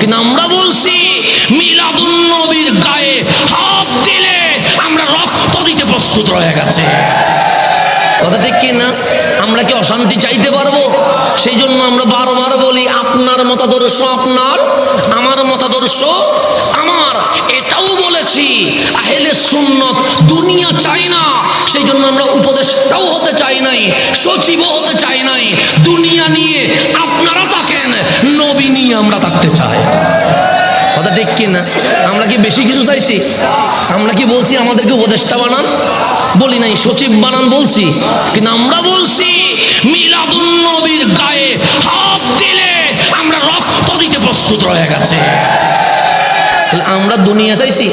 কিন্তু আমরা বলছি? মিলাদুন নবীর গায়ে হাত দিলে আমরা রক্ত দিতে প্রস্তুত রয়ে গেছে। কথা ঠিক না? আমরা কি অশান্তি চাইতে পারব? সেই জন্য আমরা বারবার বলি, আপনার মতাদর্শ আপনার, আমার মতাদর্শ আমার। এটাও বলেছি, আহেলে সুন্নত দুনিয়া চাই না। সেই জন্য আমরা উপদেশটাও হতে চাই নাই, সচিবও হতে চাই নাই। দুনিয়া নিয়ে আপনারা আমরা থাকতে চাই। কথা ঠিক কি না আমরা কি বেশি কিছু চাইছি? আমরা কি বলছি, আমাদেরকে উপদেষ্টা বানান? বলি নাই, সচিব বানান বলছি। কিন্তু আমরা বলছি, মিলাদুন নবীর গায়ে হাত দিলে আমরা রক্ত দিতে প্রস্তুত রয়ে গেছে। তাহলে আমরা দুনিয়া চাইছি?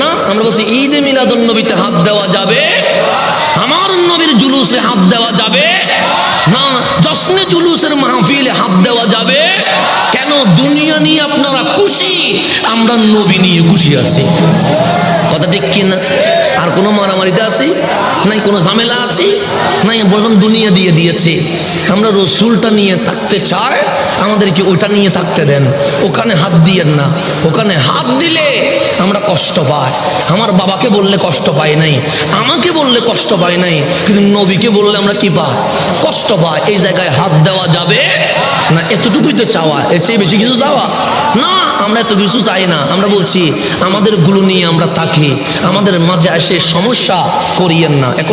না, আমরা বলছি, ঈদে মিলাদুন নবীতে হাত দেওয়া যাবে আমার নবীর জুলুসে হাত দেওয়া যাবে দুনিয়া নিয়ে আপনারা খুশি? আমরা নবী নিয়ে খুশি আছি। কথা ঠিক কিনা আর কোনো মারামারিতে আছি? নাই কোনো ঝামেলা আছি? নাই বললাম দুনিয়া দিয়ে দিয়েছে। আমরা রসুলটা নিয়ে থাকতে চাই। আমাদেরকে ওইটা নিয়ে থাকতে দেন। ওখানে হাত দিয়েন না। ওখানে হাত দিলে আমরা কষ্ট পাই। আমার বাবাকে বললে কষ্ট পাই নাই। আমাকে বললে কষ্ট পাই নাই। কিন্তু নবীকে বললে আমরা কি পাই? কষ্ট পাই। এই জায়গায় হাত দেওয়া যাবে না? এতটুকুই তো চাওয়া। এর চেয়ে বেশি কিছু চাওয়া? না, আমরা এত কিছু চাই না। আমরা বলছি, আমাদেরগুলো নিয়ে আমরা থাকি। আমাদের মাঝে এসে সমস্যা, করিয়েন না। এখন